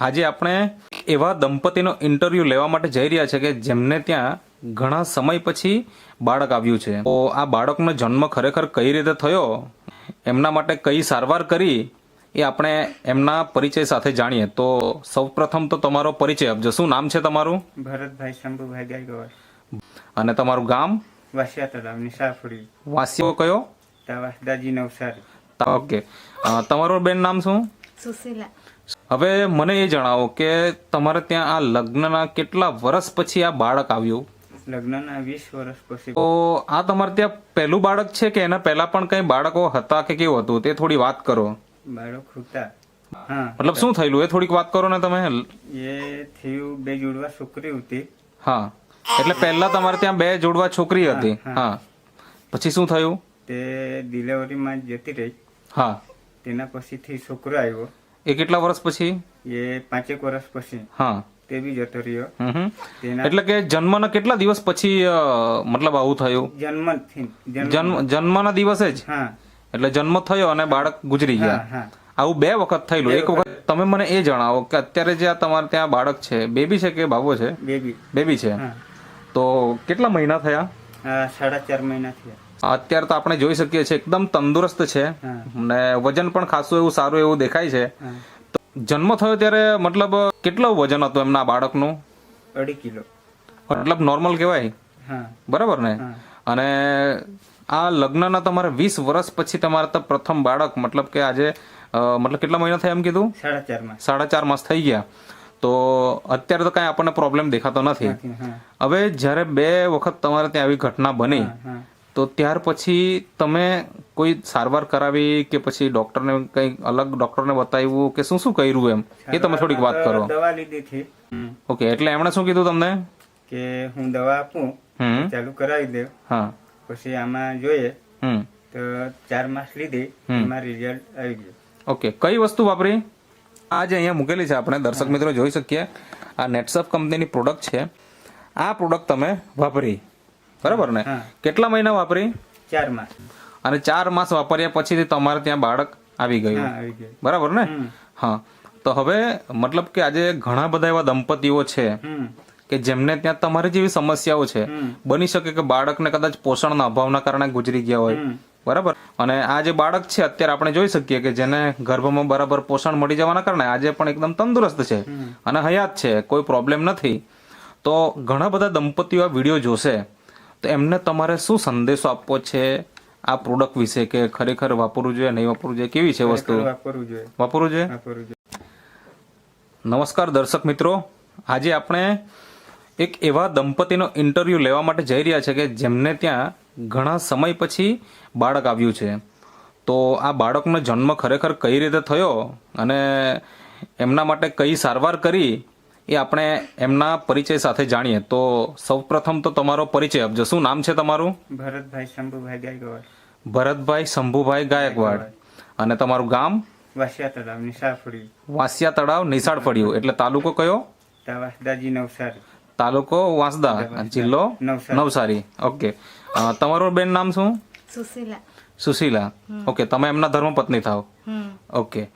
આજે આપણે એવા દંપતીનો ઇન્ટરવ્યૂ લેવા માટે જઈ રહ્યા છે કે જેમને ત્યાં ઘણા સમય પછી બાળક આવ્યું છે. તો આ બાળકનો જન્મ ખરેખર કઈ રીતે થયો? એમના માટે કઈ સારવાર કરી? એ આપણે એમના પરિચય સાથે જાણીએ. તો સૌપ્રથમ તો તમારો પરિચય આપજો. શું નામ છે તમારું? ભરતભાઈ શંભુભાઈ ગાયકવાડ. અને તમારું ગામ? વાસિયા તળાવ નિશાફળી વાસિયો કયો તાવાસદાજી નવસારી. ઓકે. તમારું બેન નામ શું? સુશીલા. હવે મને એ જણાવો કે તમારે ત્યાં આ લગ્નના કેટલા વર્ષ પછી આ બાળક આવ્યું? લગ્નના વીસ વર્ષ પછી. તો આ તમારે ત્યાં પહેલું બાળક છે કે એના પહેલા પણ કઈ બાળકો હતા કે કેવું હતું? તે થોડી વાત કરો. બાળક હતા. હા. મતલબ શું થયેલું? એ થોડીક વાત કરો ને તમે. એ થયું બે જોડવા છોકરી હતી. હા. એટલે પહેલા તમારે ત્યાં બે જોડવા છોકરી હતી. હા. પછી શું થયું? તે ડિલિવરીમાં જતી રહી. હા. તેના પછીથી છોકરો આવ્યો. એ કેટલા વર્ષ પછી? એ પાંચેક વર્ષ પછી. હા. તે બી જતો રહ્યો. તેના એટલે કે જન્મના કેટલા દિવસ પછી મતલબ આવું થયું? જન્મ. જન્મ જન્મના દિવસે જ? હા. એટલે જન્મ થયો અને બાળક ગુજરી ગયા. આવું બે વખત થયેલું. એક વખત તમે મને એ જણાવો કે અત્યારે જે આ તમારે ત્યાં બાળક છે બેબી છે કે બાબો છે? બેબી. બેબી છે. તો કેટલા મહિના થયા? સાડા ચાર મહિના થયા. અત્યારે તો આપણે જોઈ શકીએ છીએ એકદમ તંદુરસ્ત છે. અને વજન પણ ખાસું એવું સારું એવું દેખાય છે. જન્મ થયો ત્યારે મતલબ કેટલો વજન હતું એમના બાળકનું? અઢી કિલો. મતલબ નોર્મલ કહેવાય? બરાબર ને? અને આ લગ્નના તમારે વીસ વર્ષ પછી તમારે તો પ્રથમ બાળક મતલબ કે આજે મતલબ કેટલા મહિના થયા એમ કીધું? સાડા ચાર માસ. સાડા ચાર માસ થઈ ગયા. તો અત્યારે તો કાંઈ આપણને પ્રોબ્લેમ દેખાતો નથી. હવે જ્યારે બે વખત તમારે ત્યાં આવી ઘટના બની તો ત્યાર પછી તમે કોઈ સારવાર કરાવી કે પછી ડોક્ટરને કંઈ અલગ ડોક્ટરને બતાવ્યું કે શું શું કર્યું એમ? એ તમે થોડીક વાત કરો. દવા લીધી હતી ઓકે એટલે એમણે શું કીધું તમને? કે હું દવા આપું હમ. ચાલુ કરાવી દે. હા. પછી આમાં જોઈએ તો ચાર માસ લીધી એમાં રિઝલ્ટ આવી ગયું. ઓકે કઈ વસ્તુ વાપરી? આ જે અહીંયા મૂકેલી છે આપણે દર્શક મિત્રો જોઈ શકીએ. આ નેટસફ કંપનીની પ્રોડક્ટ છે. આ પ્રોડક્ટ તમે વાપરી. બરાબર ને? કેટલા મહિના વાપરી? ચાર માસ. અને ચાર માસ વાપર્યા પછીથી તમારે ત્યાં બાળક આવી ગયું. હા આવી ગયું. બરાબર ને? હા. તો હવે મતલબ કે આજે ઘણા બધા એવા દંપતીઓ છે કે જેમને ત્યાં તમારી જેવી સમસ્યાઓ છે. બની શકે કે બાળકને કદાચ પોષણના અભાવના કારણે ગુજરી ગયા હોય. બરાબર? અને આ જે બાળક છે અત્યારે આપણે જોઈ શકીએ કે જેને ગર્ભમાં બરાબર પોષણ મળી જવાના કારણે આજે પણ એકદમ તંદુરસ્ત છે અને હયાત છે કોઈ પ્રોબ્લેમ નથી. તો ઘણા બધા દંપતીઓ આ વીડિયો જોશે. તો એમને તમારે શું સંદેશો આપવો છે? આ પ્રોડક્ટ વિશે કે ખરેખર વાપરવું જોઈએ નહીં વાપરવું જોઈએ? કેવી છે વસ્તુ? વાપરવું જોઈએ. વાપરવું જોઈએ? નમસ્કાર દર્શક મિત્રો. આજે આપણે એક એવા દંપતીનો ઇન્ટરવ્યૂ લેવા માટે જઈ રહ્યા છે કે જેમને ત્યાં ઘણા સમય પછી બાળક આવ્યું છે. તો આ બાળકનો જન્મ ખરેખર કઈ રીતે થયો અને એમના માટે કઈ સારવાર કરી એ આપણે એમના પરિચય સાથે જાણીએ. તો સૌપ્રથમ તો તમારો પરિચય આપજો. શું નામ છે તમારું? ભરતભાઈ શંભુભાઈ ગાયકવાડ. ભરતભાઈ શંભુભાઈ ગાયકવાડ. અને તમારું ગામ? વાસિયા તળાવ નિશાફળી વાસિયા તળાવ નિશાળ ફળ્યું એટલે તાલુકો કયો? વાસદાજી નવસારી. તાલુકો વાંસદા. જિલ્લો નવસારી. નવસારી. ઓકે. તમારું બેન નામ શું? સુશીલા. સુશીલા. ઓકે તમે એમના ધર્મપત્ની થાવ. ઓકે.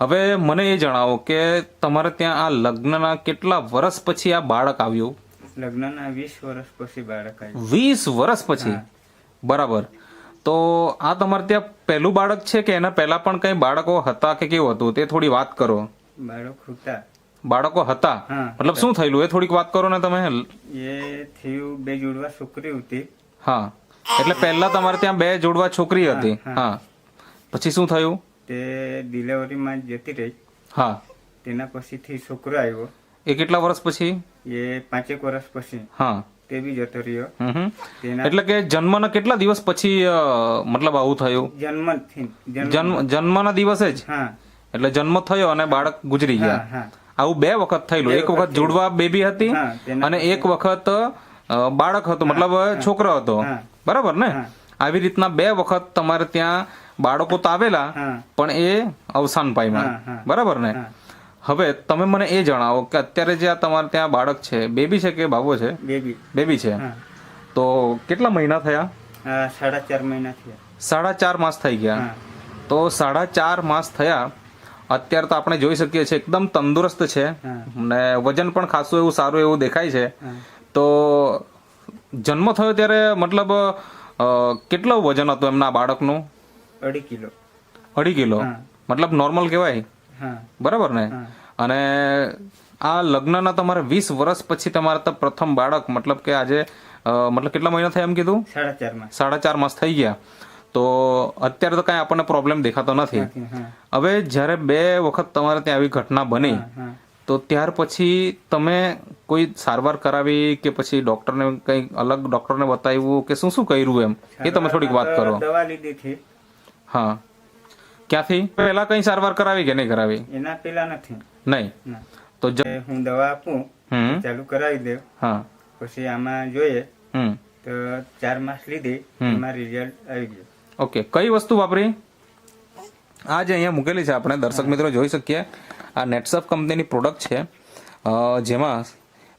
હવે મને એ જણાવો કે તમારે ત્યાં આ લગ્નના કેટલા વર્ષ પછી આ બાળક આવ્યું? લગ્નના વીસ વર્ષ પછી બાળક આવ્યું. વીસ વર્ષ પછી? બરાબર. તો આ તમારે ત્યાં પહેલું બાળક છે કે એના પહેલા પણ કઈ બાળકો હતા કે કેવું હતું? તે થોડી વાત કરો. બાળકો હતા. બાળકો હતા? મતલબ શું થયેલું? એ થોડીક વાત કરો ને તમે. એ થયું બે જોડવા છોકરી હતી. હા. એટલે પહેલા તમારે ત્યાં બે જોડવા છોકરી હતી. હા. પછી શું થયું? તે ડિલિવરીમાં જતી રહી. હા. તેના પછીથી છોકરો આવ્યો. એ કેટલા વર્ષ પછી? એ પાંચેક વર્ષ પછી. હા. તે બી જતો રહ્યો. એટલે કે જન્મના કેટલા દિવસ પછી મતલબ આવું થયું? જન્મથી જન્મ. જન્મ જન્મના દિવસે જ? હા. એટલે જન્મ થયો અને બાળક ગુજરી ગયા. આવું બે વખત થયેલું. એક વખત જોડવા બેબી હતી અને એક વખત બાળક હતો મતલબ છોકરો હતો. બરાબર ને? આવી રીતના બે વખત તમારે ત્યાં બાળકો તો આવેલા પણ એ અવસાન પામ્યા. બરાબર ને? હવે તમે મને એ જણાવો કે અત્યારે જે આ તમારે ત્યાં બાળક છે બેબી છે કે બાબો છે? બેબી. બેબી છે. તો કેટલા મહિના થયા? સાડા ચાર મહિના થયા. સાડા ચાર માસ થઈ ગયા. તો સાડા ચાર માસ થયા અત્યારે તો આપણે જોઈ શકીએ છીએ એકદમ તંદુરસ્ત છે. ને વજન પણ ખાસું એવું સારું એવું દેખાય છે. તો જન્મ થયો ત્યારે મતલબ કેટલો વજન હતું એમના બાળકનું? અઢી કિલો. અઢી કિલો? મતલબ નોર્મલ કહેવાય? બરાબર ને? અને આ લગ્નના તમારે વીસ વર્ષ પછી તમારે તો પ્રથમ બાળક મતલબ કે આજે મતલબ કેટલા મહિના થયા એમ કીધું? સાડા ચાર માસ. સાડા ચાર માસ થઈ ગયા. તો અત્યારે તો કાંઈ આપણને પ્રોબ્લેમ દેખાતો નથી. હવે જ્યારે બે વખત તમારે ત્યાં આવી ઘટના બની તો ત્યાર પછી તમે કોઈ સારવાર કરાવી કે પછી ડોક્ટરને કંઈ અલગ ડોક્ટરને બતાવ્યું કે શું શું કર્યું એમ? એ તમે થોડીક વાત કરો. દવા લીધી હતી. હા ક્યાંથી પહેલા કઈ સારવાર કરાવી કે નહીં કરાવી એના પેલા નથી નહીં ના. તો જ- એ હું દવા આપું હમ ચાલુ કરાવી દઉં હા પછી આમાં જોઈએ હમ તો ચાર માસ લીધી હમ. એમાં રિઝલ્ટ આવી ગયું. ઓકે કઈ વસ્તુ વાપરી આ જે અહીંયા મૂકેલી છે આપણે દર્શક મિત્રો જોઈ શકીએ આ નેટસફ કંપનીની પ્રોડક્ટ છે અ, જેમાં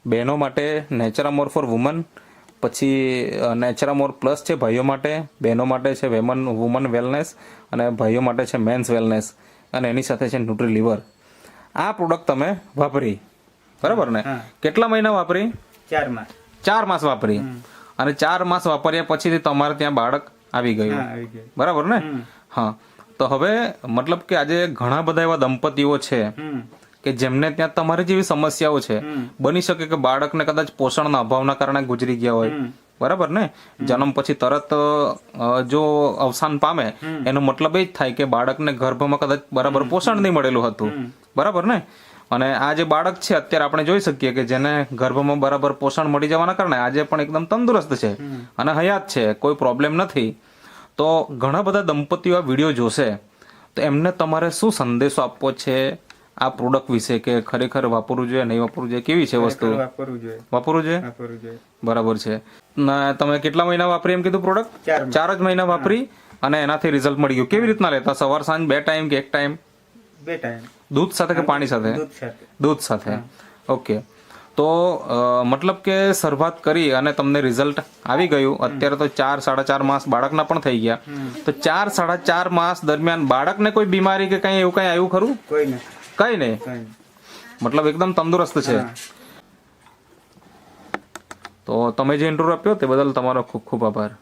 બહેનો માટે નેચરામોર ફોર વુમન પછી નેચરામોર પ્લસ છે ભાઈઓ માટે બહેનો માટે છે વેમન વુમન વેલનેસ અને ભાઈઓ માટે છે મેન્સ વેલનેસ અને એની સાથે છે ન્યુટ્રી લિવર આ પ્રોડક્ટ તમે વાપરી. બરાબર ને? કેટલા મહિના વાપરી? ચાર માસ. ચાર માસ વાપરી. અને ચાર માસ વાપર્યા પછી તમારે ત્યાં બાળક આવી ગયું. બરાબર ને? હા. તો હવે મતલબ કે આજે ઘણા બધા એવા દંપતીઓ છે. કે જેમને ત્યાં તમારી જેવી સમસ્યાઓ છે બની શકે કે બાળકને કદાચ પોષણના અભાવના કારણે ગુજરી ગયા હોય. બરાબર ને? જન્મ પછી તરત જો અવસાન પામે એનો મતલબ એ જ થાય કે બાળકને ગર્ભમાં કદાચ બરાબર પોષણ નહીં મળેલું હતું. બરાબર ને? અને આ જે બાળક છે અત્યારે આપણે જોઈ શકીએ કે જેને ગર્ભમાં બરાબર પોષણ મળી જવાના કારણે આજે પણ એકદમ તંદુરસ્ત છે અને હયાત છે કોઈ પ્રોબ્લેમ નથી. તો ઘણા બધા દંપતીઓ આ વીડિયો જોશે. તો એમને તમારે શું સંદેશો આપવો છે? આ પ્રોડક્ટ વિશે કે ખરેખર વાપરવું જોઈએ નહીં વાપરવું જોઈએ કેવી છે વસ્તુ? વાપરવું જોઈએ. વાપરવું જોઈએ? બરાબર છે. તમે કેટલા મહિના વાપરી એમ કીધું પ્રોડક્ટ ચાર જ મહિના વાપરી અને એનાથી રિઝલ્ટ મળી ગયું. કેવી રીતના લેતા? સવાર સાંજ બે ટાઈમ કે એક ટાઈમ બે ટાઈમ દૂધ સાથે કે પાણી સાથે? દૂધ સાથે. ઓકે. તો મતલબ કે શરૂઆત કરી અને તમને રિઝલ્ટ આવી ગયું. અત્યારે તો ચાર સાડા ચાર માસ બાળકના પણ થઈ ગયા. તો ચાર સાડા ચાર માસ દરમિયાન બાળકને કોઈ બીમારી કે કઈ એવું કઈ આવ્યું ખરું? કોઈ નહીં કઈ નહીં. મતલબ એકદમ તંદુરસ્ત છે. તો તમે જે ઇન્ટરવ્યુ આપ્યો તે બદલ તમારો ખૂબ ખૂબ આભાર.